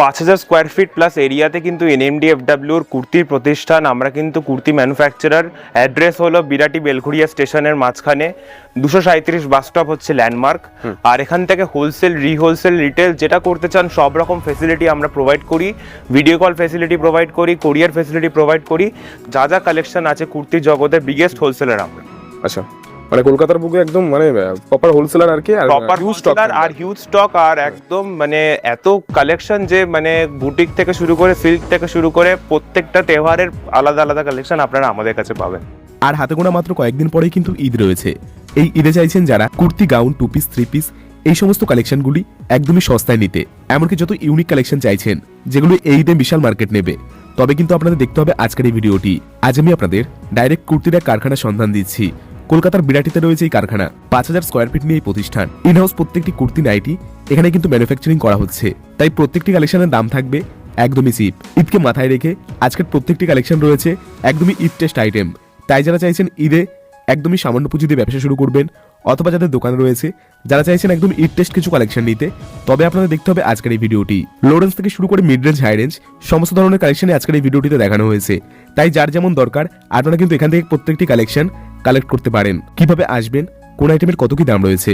পাঁচ হাজার square feet plus এরিয়াতে কিন্তু এনএমডিএফডাব্লিউর কুর্তির প্রতিষ্ঠান। আমরা কিন্তু কুর্তি ম্যানুফ্যাকচারার অ্যাড্রেস হলো বিরাটি বেলঘুরিয়া স্টেশনের মাঝখানে। দুশো সাঁত্রিশ বাস স্টপ হচ্ছে ল্যান্ডমার্ক আর এখান থেকে হোলসেল রিহোলসেল রিটেল যেটা করতে চান সব রকম ফেসিলিটি আমরা প্রোভাইড করি। ভিডিও কল ফেসিলিটি প্রোভাইড করি কোরিয়ার ফেসিলিটি প্রোভাইড করি। যা যা কালেকশন আছে কুর্তির জগতের বিগেস্ট হোলসেলার আমরা। আচ্ছা। মানে কলকাতার বুকে একদম মানে প্রপার হোলসেলার আর কি আর প্রপার হিউজ স্টক আর হিউজ স্টক আর একদম মানে এত কালেকশন যে মানে বুটিক থেকে শুরু করে সিল্ক থেকে শুরু করে প্রত্যেকটা তেহারের আলাদা আলাদা কালেকশন আপনারা আমাদের কাছে পাবেন। আর হাতে গোনা মাত্র কয়েকদিন পরেই কিন্তু ঈদ রয়েছে। এই ঈদে চাইছেন যারা kurti gown two piece three piece এই সমস্ত কালেকশনগুলি একদমই সস্তায় নিতে। এমনকি যত ইউনিক কালেকশন চাইছেন যেগুলো এই ঈদে বিশাল মার্কেট নেবে। তবে কিন্তু আপনাদের দেখতে হবে আজকের এই ভিডিওটি। আজ আমি আপনাদের ডাইরেক্ট কুর্তির এক কারখানার সন্ধান দিচ্ছি। কলকাতার বিরাটিতে রয়েছে এই কারখানা। পাঁচ হাজার স্কোয়ার ফিট নিয়ে এই প্রতিষ্ঠান। ইনহাউস প্রত্যেকটি কুর্তি নাইটি এখানে কিন্তু ম্যানুফ্যাকচারিং করা হচ্ছে। তাই প্রত্যেকটি কালেকশনের দাম থাকবে একদমই চিপ ঈদকে মাথায় রেখে আজকের প্রত্যেকটি কালেকশন রয়েছে একদমই ঈদ টেস্ট আইটেম তাই যারা চাইছেন ঈদে একদমই সামান্য পুঁজি দিয়ে ব্যবসা শুরু করবেন, অথবা যাদের দোকান রয়েছে, যারা চাইছেন একদম ইট টেস্ট কিছু কালেকশন নিতে, তবে আপনাদের দেখতে হবে আজকের এই ভিডিওটি। লো রেঞ্জ থেকে শুরু করে মিড রেঞ্জ হাই রেঞ্জ সমস্ত ধরনের কালেকশনে আজকের এই ভিডিওটিতে দেখানো হয়েছে। তাই যার যেমন দরকার, আপনারা কিন্তু এখান থেকে প্রত্যেকটি কালেকশন কালেক্ট করতে পারেন। কীভাবে আসবেন, কোন আইটেমের কত কি দাম রয়েছে,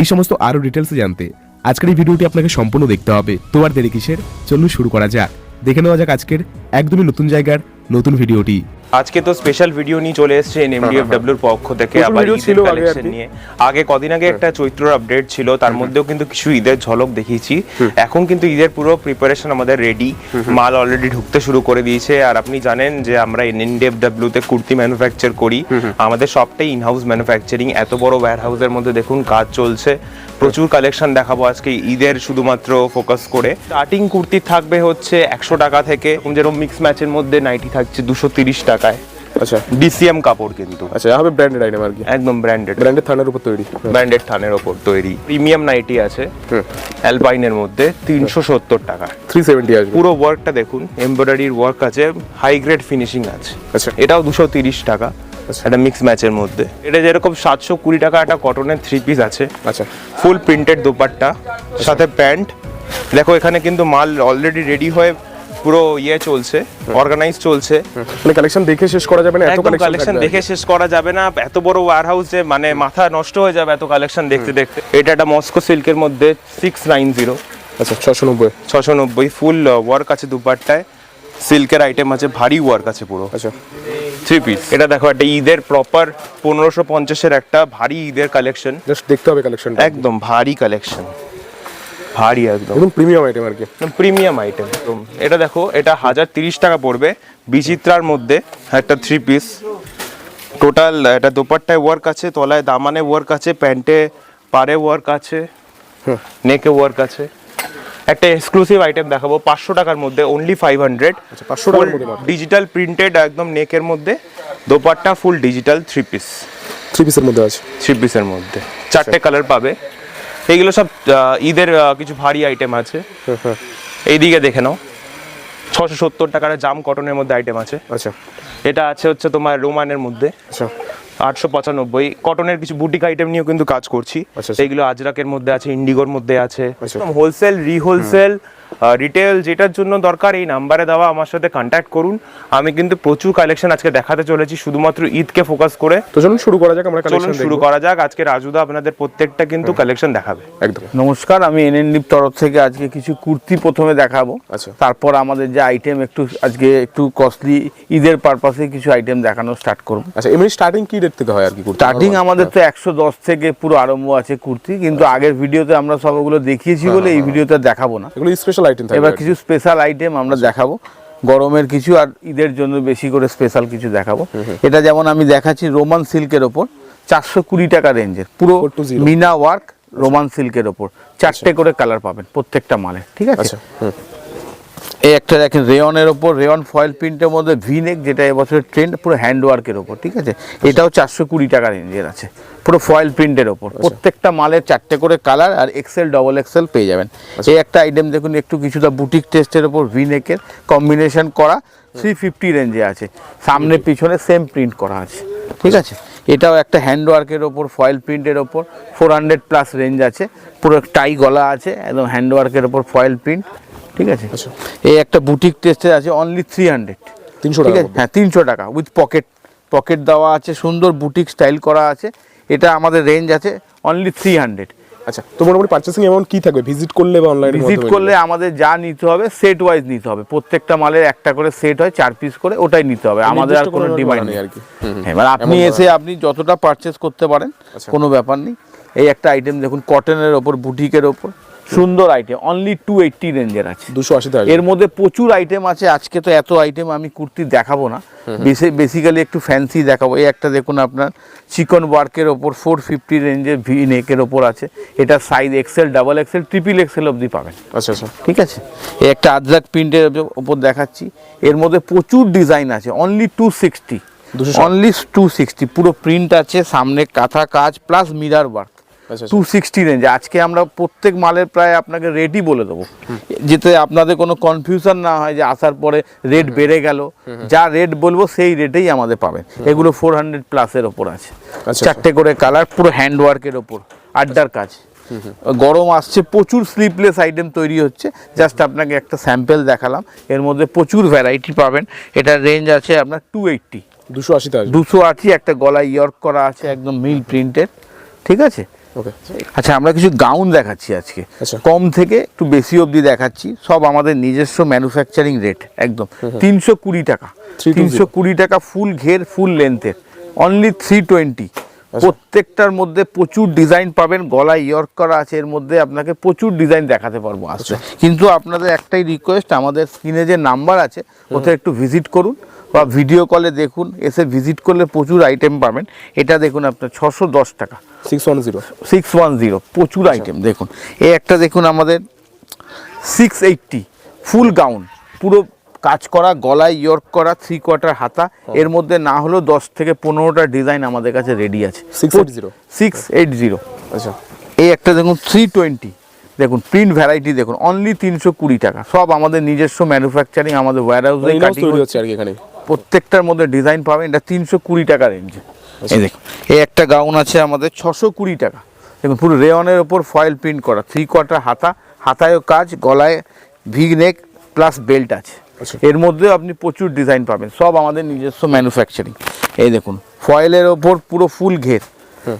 এই সমস্ত আরও ডিটেলসে জানতে আজকের এই ভিডিওটি আপনাকে সম্পূর্ণ দেখতে হবে। তো আর দেরি কিসের? চলুন শুরু করা যাক। দেখে নেওয়া যাক আজকের একদমই নতুন জায়গার নতুন ভিডিওটি। আজকে তো স্পেশাল ভিডিও নিয়ে চলে এসেছে এনএমডিএফডাব্লিউর পক্ষ থেকে আবার ঈদের কালেকশন নিয়ে। আগে কদিন আগে একটা চৈত্র আপডেট ছিল তার মধ্যেও কিন্তু কিছু ঈদের ঝলক দেখিয়েছি। এখন কিন্তু ঈদের পুরো প্রিপারেশন আমাদের রেডি মাল অলরেডি ঢুকতে শুরু করে দিয়েছে। আর আপনি জানেন যে আমরা এনএনডিএফডাব্লিউ তে কুর্তি ম্যানুফ্যাকচার করি। আমাদের সবটাই ইনহাউস ম্যানুফ্যাকচারিং এত বড় ওয়্যার হাউসের মধ্যে দেখুন কাজ চলছে। প্রচুর কালেকশন দেখাবো আজকে ঈদের শুধুমাত্র ফোকাস করে। স্টার্টিং কুর্তি থাকবে হচ্ছে একশো টাকা থেকে। যেরকম মিক্স ম্যাচের মধ্যে নাইটি থাকছে দুশো তিরিশ টাকায় আচ্ছা। ডিসিএম কাপড় কিন্তু। আচ্ছা হবে ব্র্যান্ডেড আইটেম আর কি? একদম ব্র্যান্ডেড ব্র্যান্ডেড থানার উপর তৈরি। ব্র্যান্ডেড থানের ওপর তৈরি। প্রিমিয়াম নাইটি আছে। অ্যালপাইনের মধ্যে তিনশো সত্তর টাকা। থ্রি সেভেন্টি আসবে। পুরো ওয়ার্কটা দেখুন এমব্রয়ডারির ওয়ার্ক আছে হাই গ্রেড ফিনিশিং আছে। আচ্ছা। এটাও দুশো তিরিশ টাকা। আচ্ছা। একটা মিক্স ম্যাচের মধ্যে। এটা যেরকম সাতশো কুড়ি টাকা একটা কটনের থ্রি পিস আছে। আচ্ছা। ফুল প্রিন্টেড দোপাট্টা সাথে প্যান্ট। দেখো এখানে কিন্তু মাল অলরেডি রেডি হয়ে পুরো ইয়ে চলছে অর্গানাইজ চলছে। মানে কালেকশন দেখে শেষ করা যাবে না এত কালেকশন কালেকশন দেখে শেষ করা যাবে না এত বড় ওয়্যার হাউসে মানে মাথা নষ্ট হয়ে যাবে এত কালেকশন দেখতে দেখতে। এটা একটা মস্কো সিল্কের মধ্যে সিক্স নাইন জিরো আচ্ছা ছশো নব্বই। ছশো নব্বই ফুল ওয়ার্ক আছে দুপাট্টায়। সিল্কের আইটেম আছে ভারী ওয়ার্ক আছে পুরো। আচ্ছা। থ্রি পিস এটা দেখো একটা ঈদের প্রপার পনেরোশো পঞ্চাশের একটা ভারী ঈদের কালেকশন জাস্ট দেখতে হবে কালেকশনটা একদম ভারী কালেকশন ভারী একদম। একদম প্রিমিয়াম আইটেম আর কি। প্রিমিয়াম আইটেম এটা দেখো এটা হাজার তিরিশ টাকা পড়বে। বিচিত্রার মধ্যে একটা থ্রি পিস টোটাল এটা দোপাট্টায় ওয়ার্ক আছে তলায় দামানে ওয়ার্ক আছে প্যান্টে পারে ওয়ার্ক আছে। নেকে ওয়ার্ক আছে। একটা এক্সক্লুসিভ আইটেম দেখাবো পাঁচশো টাকার মধ্যে অনলি ফাইভ হান্ড্রেড 500 টাকার ডিজিটাল প্রিন্টেড একদম নেকের মধ্যে। Dupatta full digital three piece three পিসের মধ্যে আছে। থ্রি পিসের মধ্যে। চারটে কালার পাবে। এইগুলো সব ঈদের কিছু ভারী আইটেম আছে। এইদিকে দেখে নাও। ছশো সত্তর টাকার জাম কটনের মধ্যে আইটেম আছে। আচ্ছা। এটা আছে হচ্ছে তোমার রোমানের মধ্যে। আচ্ছা। আটশো পঁচানব্বই। কটনের কিছু বুটিক আইটেম নিয়েও কিন্তু কাজ করছি। আচ্ছা, আচ্ছা। এইগুলো আজরাকের মধ্যে আছে ইন্ডিগোর মধ্যে আছে। আচ্ছা। হোলসেল রিহোলসেল রিটেল যেটার জন্য দরকার এই নাম্বারে দেওয়া আমার সাথে কন্ট্যাক্ট করুন। আমি কিন্তু প্রচুর কালেকশন আজকে দেখাতে চলেছি শুধুমাত্র ঈদকে ফোকাস করে। তো চলুন শুরু করা যাক আমরা চলুন কালেকশন শুরু করা যাক আজকে রাজুদা আপনাদের প্রত্যেকটা কিন্তু কালেকশন দেখাবে। একদম। নমস্কার আমি এনএনডিপ তরফ থেকে আজকে কিছু কুর্তি প্রথমে দেখাবো। আচ্ছা। তারপর আমাদের যে আইটেম একটু আজকে একটু কস্টলি ঈদের পারপাসে কিছু আইটেম দেখানো স্টার্ট করব। আচ্ছা এমনি স্টার্টিং কি রেট থেকে হয় আর কি কুর্তি? স্টার্টিং আমাদের তো একশো দশ থেকে পুরো আরম্ভ আছে কুর্তি কিন্তু আগের ভিডিওতে আমরা সবগুলো দেখিয়েছি বলে এই ভিডিওতে দেখাবো না। এগুলো স্পেশাল আইটেম থাকবে এবার কিছু স্পেশাল আইটেম আমরা দেখাবো। গরমের কিছু আর ঈদের জন্য বেশি করে স্পেশাল কিছু দেখাবো। এটা যেমন আমি দেখাচ্ছি রোমান সিল্কের ওপর চারশো কুড়ি টাকা রেঞ্জের পুরো মিনা ওয়ার্ক রোমান সিল্কের ওপর। চারটে করে কালার পাবেন প্রত্যেকটা মালে ঠিক আছে? আচ্ছা এই একটা দেখেন রেয়নের ওপর রেয়ন ফয়েল প্রিন্টের মধ্যে ভিনেক যেটা এবছরের ট্রেন্ড পুরো হ্যান্ডওয়ার্কের ওপর ঠিক আছে? এটাও চারশো কুড়ি টাকা রেঞ্জের আছে পুরো ফয়েল প্রিন্টের ওপর। প্রত্যেকটা মালের চারটে করে কালার আর এক্সেল ডবল এক্সেল পেয়ে যাবেন। এই একটা আইটেম দেখুন একটু কিছুটা বুটিক টেস্টের ওপর ভিনেকের কম্বিনেশন করা থ্রি ফিফটি রেঞ্জে আছে। সামনে পিছনে সেম প্রিন্ট করা আছে ঠিক আছে? এটাও একটা হ্যান্ডওয়ার্কের ওপর ফয়েল প্রিন্টের ওপর ফোর হান্ড্রেড প্লাস রেঞ্জ আছে। পুরো টাই গলা আছে একদম হ্যান্ড ওয়ার্কের ওপর ফয়েল প্রিন্ট ঠিক আছে? আচ্ছা। এই একটা বুটিক টেস্টে আছে অনলি থ্রি হান্ড্রেড 300 ঠিক আছে? হ্যাঁ তিনশো টাকা উইথ পকেট পকেট দেওয়া আছে সুন্দর বুটিক স্টাইল করা আছে। এটা আমাদের রেঞ্জ আছে অনলি থ্রি হান্ড্রেড আচ্ছা তো মোটামুটি পার্চেসিং অ্যামাউন্ট কি থাকবে? ভিজিট করলে বা অনলাইনে ভিজিট করলে আমাদের যা নিতে হবে সেট ওয়াইজ নিতে হবে। প্রত্যেকটা মালের একটা করে সেট হয় চার পিস করে ওটাই নিতে হবে। আমাদের আর কোনো ডিমান্ড নেই। আর কি। হুম, হুম। এবার আপনি এসে আপনি যতটা পারচেস করতে পারেন আচ্ছা। কোনো ব্যাপার নেই। এই একটা আইটেম দেখুন কটনের ওপর বুটিকের ওপর। সুন্দর আইটেম অনলি টু এইটটি রেঞ্জের আছে। দুশো আশি এর মধ্যে প্রচুর আইটেম আছে আজকে তো এত আইটেম আমি কুর্তি দেখাবো না। বেসিক্যালি একটু ফ্যান্সি দেখাবো। এই একটা দেখুন আপনার চিকন ওয়ার্কের ওপর ফোর ফিফটি রেঞ্জের ভি নেকের ওপর আছে। এটা size XL double XL triple XL অবধি পাবেন। আচ্ছা আচ্ছা। ঠিক আছে? এই একটা আদ্রাক প্রিন্টের ওপর দেখাচ্ছি। এর মধ্যে প্রচুর ডিজাইন আছে only two sixty 260 only two sixty পুরো প্রিন্ট আছে সামনে কাঁথা কাজ plus mirror work two sixty range আজকে আমরা প্রত্যেক মালের প্রায় আপনাকে রেটই বলে দেবো। যাতে আপনাদের কোনো কনফিউশন না হয় যে আসার পরে রেট বেড়ে গেল। যা রেট বলব সেই রেটেই আমাদের পাবেন। এগুলো ফোর হান্ড্রেড প্লাসের ওপর আছে। আচ্ছা। চারটে করে কালার পুরো হ্যান্ড ওয়ার্কের ওপর। আড্ডার কাজ। গরম আসছে প্রচুর স্লিপলেস আইটেম তৈরি হচ্ছে। জাস্ট আপনাকে একটা স্যাম্পল দেখালাম। এর মধ্যে প্রচুর ভ্যারাইটি পাবেন। এটার রেঞ্জ আছে আপনার টু এইট্টি দুশো আসবে দুশো আশি একটা গলায় ইয়র্ক করা আছে একদম মিল প্রিন্টের ঠিক আছে? ওকে আচ্ছা আমরা কিছু গাউন দেখাচ্ছি আজকে। আচ্ছা। কম থেকে একটু বেশি অবধি দেখাচ্ছি সব আমাদের নিজস্ব ম্যানুফ্যাকচারিং রেট একদম। তিনশো কুড়ি টাকা। তিনশো কুড়ি। টাকা ফুল ঘের ফুল লেন্থের অনলি থ্রি টোয়েন্টি। প্রত্যেকটার মধ্যে প্রচুর ডিজাইন পাবেন গলায় ইয়র্ক করা আছে এর মধ্যে আপনাকে প্রচুর ডিজাইন দেখাতে পারব আসছে আচ্ছা। কিন্তু আপনাদের একটাই রিকোয়েস্ট আমাদের স্ক্রিনে যে নাম্বার আছে ওতে একটু ভিজিট করুন বা ভিডিও কলে দেখুন এসে ভিজিট করলে প্রচুর আইটেম পাবেন। এটা দেখুন আপনার ছশো দশ টাকা। Six one zero six one zero প্রচুর আইটেম দেখুন। এই একটা দেখুন আমাদের সিক্স এইটটি ফুল গাউন পুরো কাজ করা গলায় ইয়র্ক করা থ্রি কোয়ার্টার হাতা এর মধ্যে না হলেও দশ থেকে পনেরোটা ডিজাইন আমাদের কাছে রেডি আছে। 680 সিক্স এইট জিরো আচ্ছা। এই একটা দেখুন থ্রি টোয়েন্টি দেখুন প্রিন্ট ভ্যারাইটি দেখুন অনলি তিনশো কুড়ি টাকা। সব আমাদের নিজস্ব ম্যানুফ্যাকচারিং আমাদের ওয়ার হাউসে প্রত্যেকটার মধ্যে ডিজাইন পাবেন এটা তিনশো কুড়ি টাকা রেঞ্জে এই দেখুন এই একটা গাউন আছে আমাদের ছশো কুড়ি টাকা। দেখুন পুরো রেওয়ানের ওপর ফয়েল প্রিন্ট করা থ্রি কোয়ার্টার হাতা হাতায়ও কাজ গলায় ভি নেক প্লাস বেল্ট আছে। আচ্ছা। এর মধ্যেও আপনি প্রচুর ডিজাইন পাবেন সব আমাদের নিজস্ব ম্যানুফ্যাকচারিং এই দেখুন ফয়েলের ওপর পুরো ফুল ঘের।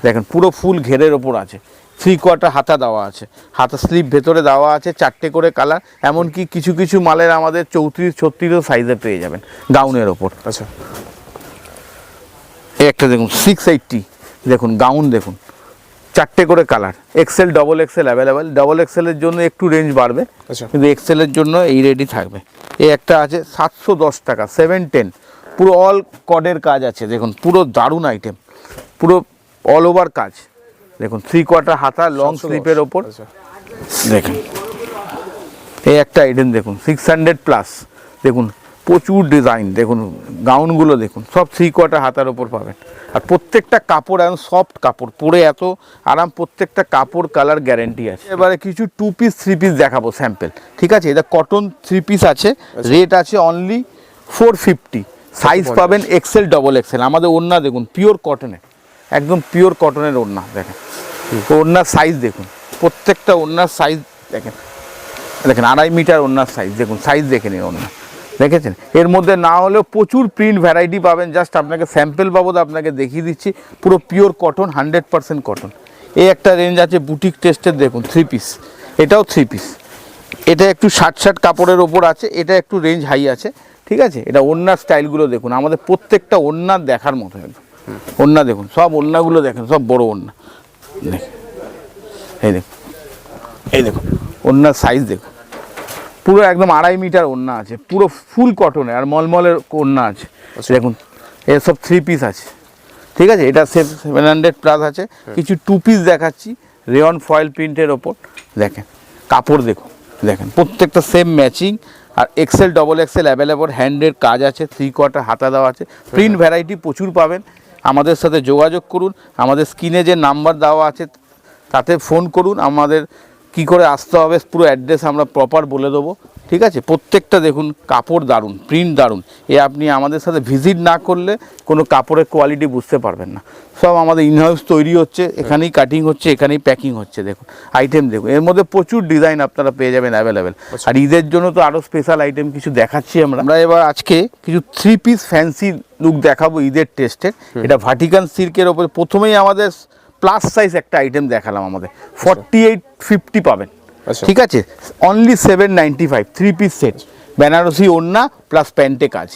দেখেন পুরো ফুল ঘেরের ওপর আছে। থ্রি কোয়ার্টার হাতা দেওয়া আছে। হাতা স্লিপ ভেতরে দেওয়া আছে চারটে করে কালার এমনকি কিছু কিছু মালের আমাদের চৌত্রিশ ছত্রিশও সাইজে পেয়ে যাবেন গাউনের ওপর। আচ্ছা। একটা দেখুন সিক্স এইটটি দেখুন গাউন দেখুন চারটে করে colour XL double XL available double এক্সেলের জন্য একটু রেঞ্জ বাড়বে আচ্ছা। কিন্তু এক্সেলের জন্য এই রেডি থাকবে। এই একটা আছে সাতশো দশ টাকা সেভেন টেন পুরো অল কডের কাজ আছে দেখুন পুরো দারুণ আইটেম পুরো অল ওভার কাজ। দেখুন থ্রি কোয়ার্টার হাতা লং 710 স্লিপের ওপর। আচ্ছা। দেখুন এই একটা আইটেম দেখুন সিক্স হান্ড্রেড প্লাস দেখুন প্রচুর ডিজাইন দেখুন গাউনগুলো দেখুন সব থ্রি কোয়ার্টার হাতার ওপর পাবেন। আর প্রত্যেকটা কাপড় এখন সফট কাপড় পরে এত আরাম প্রত্যেকটা কাপড় কালার গ্যারেন্টি আছে। এবারে কিছু টু পিস থ্রি পিস দেখাবো স্যাম্পেল ঠিক আছে? এটা কটন থ্রি পিস আছে রেট আছে অনলি ফোর ফিফটি সাইজ পাবেন এক্সেল ডবল এক্সেল আমাদের ওড়না দেখুন পিওর কটনের একদম পিওর কটনের ওড়না দেখেন। ওড়নার সাইজ দেখুন প্রত্যেকটা ওড়নার সাইজ দেখেন। দেখেন আড়াই মিটার ওনার সাইজ দেখুন সাইজ দেখে নিন ওনার দেখেছেন? এর মধ্যে না হলেও প্রচুর প্রিন্ট ভ্যারাইটি পাবেন। জাস্ট আপনাকে স্যাম্পেল বাবদ আপনাকে দেখিয়ে দিচ্ছি। পুরো pure cotton hundred percent cotton এই একটা রেঞ্জ আছে বুটিক টেস্টের দেখুন থ্রি পিস এটাও থ্রি পিস এটা একটু ষাট ষাট কাপড়ের ওপর আছে, এটা একটু রেঞ্জ হাই আছে। ঠিক আছে? এটা ওড়নার স্টাইলগুলো দেখুন। আমাদের প্রত্যেকটা ওড়নার দেখার মতো একদম। ওড়না দেখুন, সব ওড়নাগুলো দেখেন, সব বড় ওড়না। এই দেখুন। এই দেখুন। ওড়নার সাইজ দেখুন। পুরো একদম আড়াই মিটার ওড়না আছে পুরো ফুল কটনে আর মলমলের ওড়না আছে। দেখুন এসব থ্রি পিস আছে। ঠিক আছে? এটা সেভেন হান্ড্রেড প্লাস আছে। কিছু টু পিস দেখাচ্ছি রেয়ন ফয়েল প্রিন্টের ওপর। দেখেন কাপড় দেখুন দেখেন প্রত্যেকটা সেম ম্যাচিং আর এক্সেল ডবল এক্সেল অ্যাভেলেবল হ্যান্ডের কাজ আছে থ্রি কোয়ার্টার হাতা দেওয়া আছে। প্রিন্ট ভ্যারাইটি প্রচুর পাবেন। আমাদের সাথে যোগাযোগ করুন আমাদের স্ক্রিনে যে নাম্বার দেওয়া আছে তাতে ফোন করুন আমাদের কি করে আসতে হবে পুরো অ্যাড্রেস আমরা প্রপার বলে দেবো ঠিক আছে? প্রত্যেকটা দেখুন কাপড় দারুণ প্রিন্ট দারুণ। এ আপনি আমাদের সাথে ভিজিট না করলে কোনো কাপড়ের কোয়ালিটি বুঝতে পারবেন না। সব আমাদের ইনহাউস তৈরি হচ্ছে এখানেই কাটিং হচ্ছে এখানেই প্যাকিং হচ্ছে দেখুন। আইটেম দেখুন। এর মধ্যে প্রচুর ডিজাইন আপনারা পেয়ে যাবেন অ্যাভেলেবেল আর ঈদের জন্য তো আরও স্পেশাল আইটেম কিছু দেখাচ্ছি আমরা। আমরা এবার আজকে কিছু থ্রি পিস ফ্যান্সি লুক দেখাবো ঈদের টেস্টের এটা ভাটিকান সিল্কের ওপরে। প্রথমেই আমাদের প্লাস সাইজ একটা আইটেম দেখালাম আমাদের। ফর্টি এইট ফিফটি পাবেন। আচ্ছা। ঠিক আছে? Only seven ninety five three piece set Benarasi ওড়না প্লাস প্যান্টে কাজ।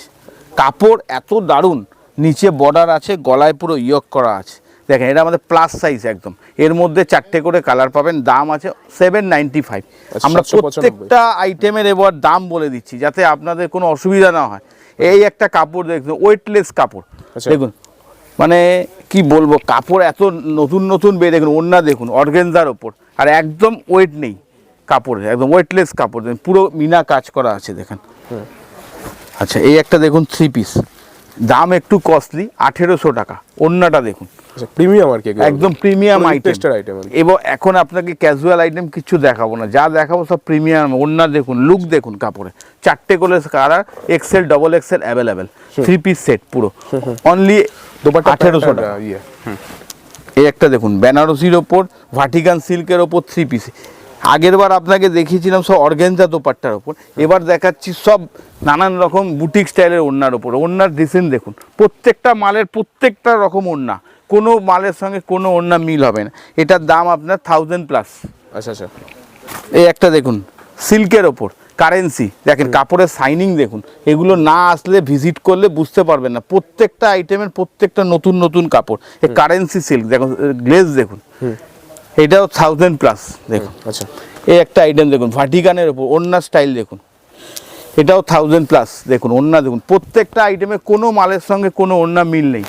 কাপড় এত দারুণ নিচে বর্ডার আছে গলায় পুরো ইয়ক করা আছে। দেখেন এটা আমাদের প্লাস সাইজ একদম। এর মধ্যে চারটে করে কালার পাবেন দাম আছে সেভেন নাইনটি ফাইভ আমরা প্রত্যেকটা আইটেমের এবার দাম বলে দিচ্ছি যাতে আপনাদের কোনো অসুবিধা না হয়। এই একটা কাপড় দেখুন ওয়েটলেস কাপড়। আচ্ছা। দেখুন মানে কি বলব কাপড় এত নতুন নতুন বেয়ে দেখুন ওড়না দেখুন অর্গেনজার ওপর আর একদম ওয়েট নেই কাপড় একদম ওয়েটলেস কাপড় পুরো মিনা কাজ করা আছে দেখেন। আচ্ছা এই একটা দেখুন থ্রি পিস দাম একটু কস্টলি আঠেরোশো টাকা। ওন্নাটা দেখুন। আচ্ছা প্রিমিয়াম আর কি একদম প্রিমিয়াম আইটেম আইটেম এবং এখন আপনাকে ক্যাজুয়াল আইটেম কিছু দেখাবো না। যা দেখাবো সব প্রিমিয়াম ওন্না দেখুন লুক দেখুন কাপড়ে। চারটে করে colour XL double XL available three piece set পুরো। অনলি আঠেরোশো টাকা। ইয়ে। এই একটা দেখুন বেনারসির ওপর ভাটিকান সিল্কের ওপর থ্রি পিস আগের বার আপনাকে দেখিয়েছিলাম সব অর্গেনজা দোপাট্টার ওপর এবার দেখাচ্ছি সব নানান রকম বুটিক স্টাইলের ওড়নার ওপর ওড়নার ডিজাইন দেখুন প্রত্যেকটা মালের প্রত্যেকটা রকম ওড়না কোনো মালের সঙ্গে কোনো ওড়না মিল হবে না। এটার দাম আপনার থাউজেন্ড প্লাস আচ্ছা আচ্ছা। এই একটা দেখুন সিল্কের ওপর কারেন্সি দেখেন কাপড়ের সাইনিং দেখুন এগুলো না আসলে ভিজিট করলে বুঝতে পারবেন না। প্রত্যেকটা আইটেমের প্রত্যেকটা নতুন নতুন কাপড়। এই কারেন্সি সিল্ক দেখুন গ্লেজ দেখুন। এটাও থাউজেন্ড প্লাস দেখুন। আচ্ছা। এই একটা আইটেম দেখুন ভাটিকানের ওপর ওন্না স্টাইল দেখুন। এটাও থাউজেন্ড প্লাস দেখুন ওন্না দেখুন। প্রত্যেকটা আইটেমে কোনো মালের সঙ্গে কোনো ওন্না মিল নেই।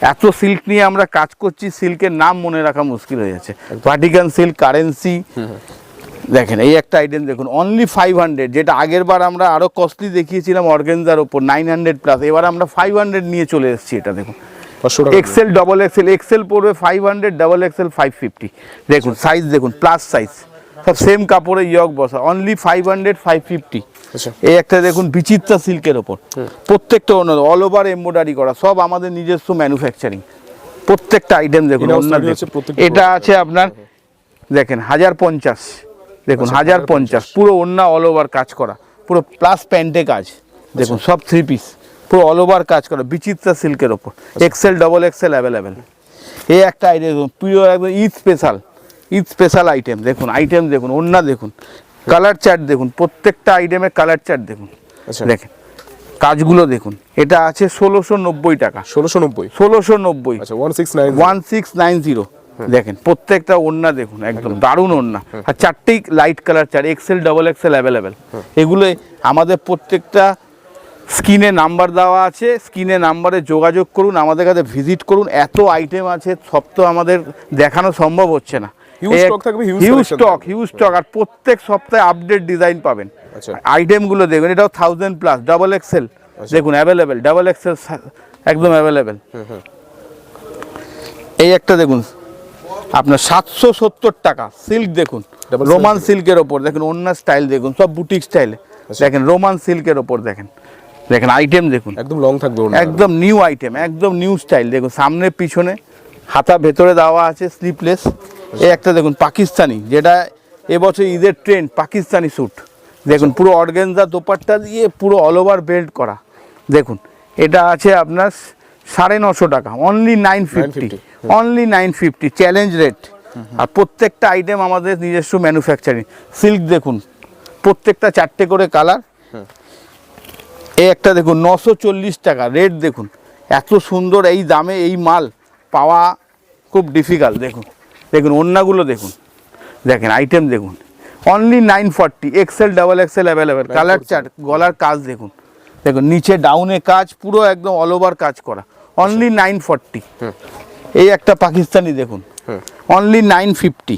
এত সিল্ক নিয়ে আমরা কাজ করছি সিল্কের নাম মনে রাখা মুশকিল হয়ে যাচ্ছে। ভাটিকান সিল্ক কারেন্সি দেখেন এই একটা আইটেম দেখুন অনলি ফাইভ হান্ড্রেড যেটা আগের বার আমরা আরও কস্টলি দেখিয়েছিলাম অর্গেনজার ওপর নাইন হান্ড্রেড প্লাস এবার আমরা ফাইভ হান্ড্রেড নিয়ে চলে এসেছি এটা দেখুন। এক্সেল ডবল এক্সেল এক্সেল পড়বে five hundred double XL five fifty দেখুন সাইজ দেখুন প্লাস সাইজ সব সেম কাপড়ে ইয়ক বসা only five hundred five fifty আচ্ছা। এই একটা দেখুন বিচিত্রা সিল্কের ওপর। প্রত্যেকটা অন্য অল ওভার এমব্রয়ডারি করা সব আমাদের নিজস্ব ম্যানুফ্যাকচারিং প্রত্যেকটা আইটেম দেখুন এটা আছে আপনার দেখেন হাজার পঞ্চাশ। দেখুন আচ্ছা, হাজার পঞ্চাশ। পুরো অন্য অল ওভার কাজ করা। পুরো প্লাস প্যান্টে কাজ। দেখুন সব থ্রি পিস পুরো অল ওভার কাজ করা বিচিত্রা সিল্কের ওপর। এক্সেল ডবল এক্সেল অ্যাভেলেবেল এই একটা আইটেম দেখুন প্রিয় একদম Eid special Eid special item দেখুন আইটেম দেখুন অন্য দেখুন কালার চার্ট দেখুন প্রত্যেকটা আইটেমের কালার চার্ট দেখুন। আচ্ছা। দেখেন কাজগুলো দেখুন এটা আছে ষোলোশো নব্বই টাকা। ষোলোশো নব্বই? ষোলোশো নব্বই। আচ্ছা one six nine one six nine zero দেখেন প্রত্যেকটা ওড়না দেখুন একদম দারুণ ওড়না। আর চারটেই লাইট কালার চার এক্সেল ডবল এক্সেল অ্যাভেলেবেল এগুলো আমাদের প্রত্যেকটা স্ক্রিনে নাম্বার দেওয়া আছে স্ক্রিনে নাম্বারে যোগাযোগ করুন আমাদের কাছে ভিজিট করুন। এত আইটেম আছে সব তো আমাদের দেখানো সম্ভব হচ্ছে না। Huge stock. হিউজ স্টক আর প্রত্যেক সপ্তাহে আপডেট ডিজাইন পাবেন। আচ্ছা। আইটেমগুলো দেখবেন এটাও থাউজেন্ড প্লাস ডাবল এক্সেল দেখুন অ্যাভেলেবেল ডাবল এক্সেল একদম অ্যাভেলেবেল এই একটা দেখুন আপনার সাতশো সত্তর টাকা সিল্ক দেখুন। রোমান সিল্কের ওপর দেখুন অন্য স্টাইল দেখুন সব বুটিক স্টাইলে আচ্ছা। দেখেন রোমান সিল্কের ওপর দেখেন। দেখেন আইটেম দেখুন। একদম লং থাকবে একদম নিউ আইটেম একদম নিউ স্টাইল দেখুন সামনে পিছনে হাতা ভেতরে দেওয়া আছে স্লিপলেস এই একটা দেখুন পাকিস্তানি যেটা এবছর ঈদের ট্রেন্ড পাকিস্তানি স্যুট দেখুন পুরো অর্গেনজা দোপাট্টা দিয়ে পুরো অল ওভার বেল্ট করা। দেখুন এটা আছে আপনার সাড়ে নশো টাকা only nine fifty only nine fifty challenge rate আর প্রত্যেকটা আইটেম আমাদের নিজস্ব ম্যানুফ্যাকচারিং সিল্ক দেখুন প্রত্যেকটা চারটে করে কালার এই একটা দেখুন নশো চল্লিশ টাকা রেট দেখুন। এত সুন্দর এই দামে এই মাল পাওয়া খুব ডিফিকাল্ট দেখুন। দেখুন অন্যগুলো দেখুন। দেখেন আইটেম দেখুন। Only nine forty XL double XL available colour chart গলার কাজ দেখুন। দেখুন নিচে ডাউনে কাজ পুরো একদম অল ওভার কাজ করা। অনলি নাইন ফর্টি এই একটা পাকিস্তানি দেখুন। Only nine fifty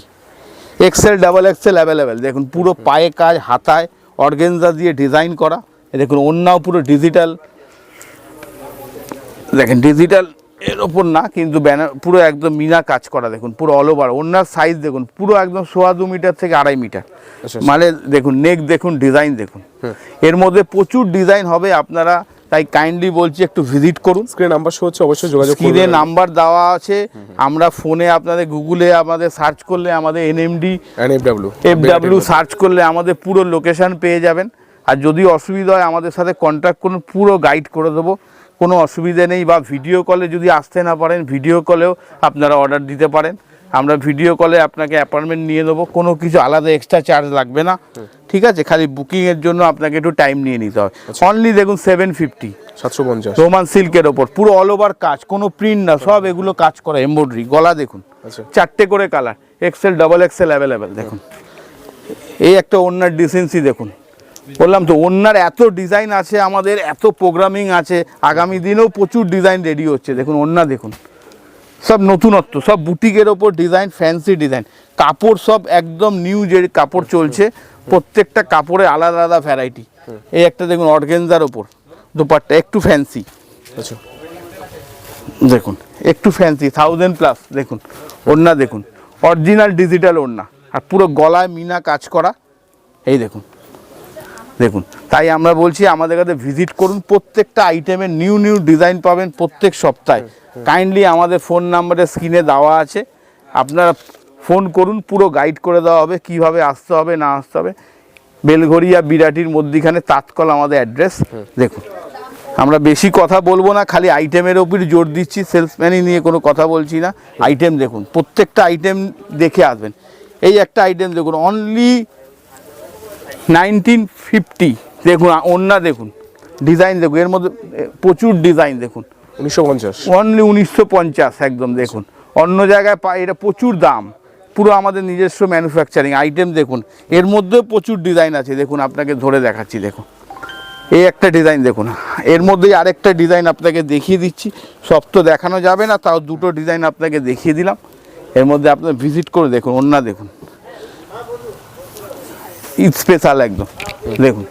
XL double XL available দেখুন পুরো পায়ে কাজ হাতায় অর্গেনজা দিয়ে ডিজাইন করা। দেখুন অন্যাও পুরো ডিজিটাল দেখেন ডিজিটাল এর ওপর না কিন্তু ব্যানার পুরো একদম মিনা কাজ করা দেখুন পুরো অল ওভার ওনার সাইজ দেখুন পুরো একদম সোয়া দু মিটার থেকে আড়াই মিটার। আচ্ছা। মানে দেখুন নেক দেখুন ডিজাইন দেখুন। এর মধ্যে প্রচুর ডিজাইন হবে আপনারা তাই কাইন্ডলি বলছি একটু ভিজিট করুন। স্ক্রিন নাম্বার শো হচ্ছে অবশ্যই যোগাযোগ স্ক্রিনে নাম্বার দেওয়া আছে। আমরা ফোনে আপনাদের গুগলে আমাদের সার্চ করলে আমাদের এনএমডি এনএফডব্লিউ এফডাব্লিউ সার্চ করলে আমাদের পুরো লোকেশন পেয়ে যাবেন। আর যদি অসুবিধা হয় আমাদের সাথে কন্ট্যাক্ট করুন পুরো গাইড করে দেবো। কোনো অসুবিধা নেই বা ভিডিও কলে যদি আসতে না পারেন ভিডিও কলেও আপনারা অর্ডার দিতে পারেন। আমরা ভিডিও কলে আপনাকে অ্যাপয়েন্টমেন্ট নিয়ে দেবো কোনো কিছু আলাদা এক্সট্রা চার্জ লাগবে না। ঠিক আছে? খালি বুকিংয়ের জন্য আপনাকে একটু টাইম নিয়ে নিতে হবে। অনলি দেখুন সেভেন ফিফটি সাতশো পঞ্চাশ। রোমান সিল্কের ওপর। পুরো অল ওভার কাজ কোনো প্রিন্ট না সব এগুলো কাজ করা এমব্রয়ডারি গলা দেখুন। আচ্ছা। চারটে করে colour XL double XL available দেখুন। এই একটা ওনার ডিসেন্সি দেখুন। বললাম তো ওনার এত ডিজাইন আছে আমাদের এত প্রোগ্রামিং আছে আগামী দিনেও প্রচুর ডিজাইন রেডি হচ্ছে। দেখুন ওন্না দেখুন। সব নতুনত্ব সব বুটিকের ওপর ডিজাইন ফ্যান্সি ডিজাইন কাপড় সব একদম নিউ যে কাপড় চলছে প্রত্যেকটা কাপড়ে আলাদা আলাদা ভ্যারাইটি এই একটা দেখুন অর্গেনজার ওপর। দুপাট্টা একটু ফ্যান্সি আচ্ছা। দেখুন একটু ফ্যান্সি থাউজেন্ড প্লাস দেখুন। ওড়না দেখুন। অরিজিনাল ডিজিটাল ওড়না। আর পুরো গলায় মিনা কাজ করা। এই দেখুন। দেখুন তাই আমরা বলছি আমাদের কাছে ভিজিট করুন প্রত্যেকটা আইটেমের নিউ নিউ ডিজাইন পাবেন প্রত্যেক সপ্তাহে। কাইন্ডলি আমাদের ফোন নাম্বারে স্ক্রিনে দেওয়া আছে। আপনারা ফোন করুন পুরো গাইড করে দেওয়া হবে কীভাবে আসতে হবে না আসতে হবে। বেলঘরিয়া বিরাটির মধ্যিখানে তাৎকল আমাদের অ্যাড্রেস দেখুন আমরা বেশি কথা বলব না খালি আইটেমের ওপর জোর দিচ্ছি সেলসম্যানই নিয়ে কোনো কথা বলছি না। আইটেম দেখুন প্রত্যেকটা আইটেম দেখে আসবেন। এই একটা আইটেম দেখুন অনলি নাইনটিন ফিফটি। দেখুন ওন্না দেখুন। ডিজাইন দেখুন এর মধ্যে প্রচুর ডিজাইন দেখুন। উনিশশো পঞ্চাশ। অনলি উনিশশো পঞ্চাশ একদম দেখুন। অন্য জায়গায় পাই এটা প্রচুর দাম। পুরো আমাদের নিজস্ব ম্যানুফ্যাকচারিং আইটেম দেখুন। এর মধ্যেও প্রচুর ডিজাইন আছে। দেখুন আপনাকে ধরে দেখাচ্ছি দেখুন। এই একটা ডিজাইন দেখুন। এর মধ্যেই আরেকটা ডিজাইন আপনাকে দেখিয়ে দিচ্ছি। সব তো দেখানো যাবে না তাও দুটো ডিজাইন আপনাকে দেখিয়ে দিলাম। এর মধ্যে আপনার ভিজিট করে দেখুন অন্য দেখুন। স্পেশাল একদম। দেখুন।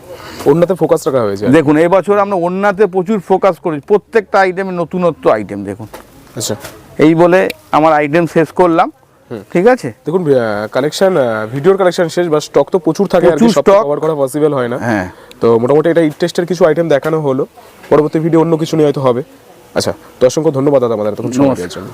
অন্যতে ফোকাস রাখা হয়েছে দেখুন এবছর আমরা অন্যতে প্রচুর ফোকাস করি প্রত্যেকটা আইটেমে নতুনত্ব আইটেম দেখুন। আচ্ছা। এই বলে আমার আইটেম শেষ করলাম। ঠিক আছে? দেখুন কালেকশন ভিডিওর কালেকশন শেষ বা স্টক তো প্রচুর থাকে আর সব কভার করা পসিবল হয় না। হ্যাঁ। তো মোটামুটি এটা ইট টেস্টের কিছু আইটেম দেখানো হলো। পরবর্তী ভিডিও অন্য কিছু নিয়ে হয়তো হবে। আচ্ছা তো অসংখ্য ধন্যবাদ দাদা আমাদের এতক্ষণ সময় দেওয়ার জন্য।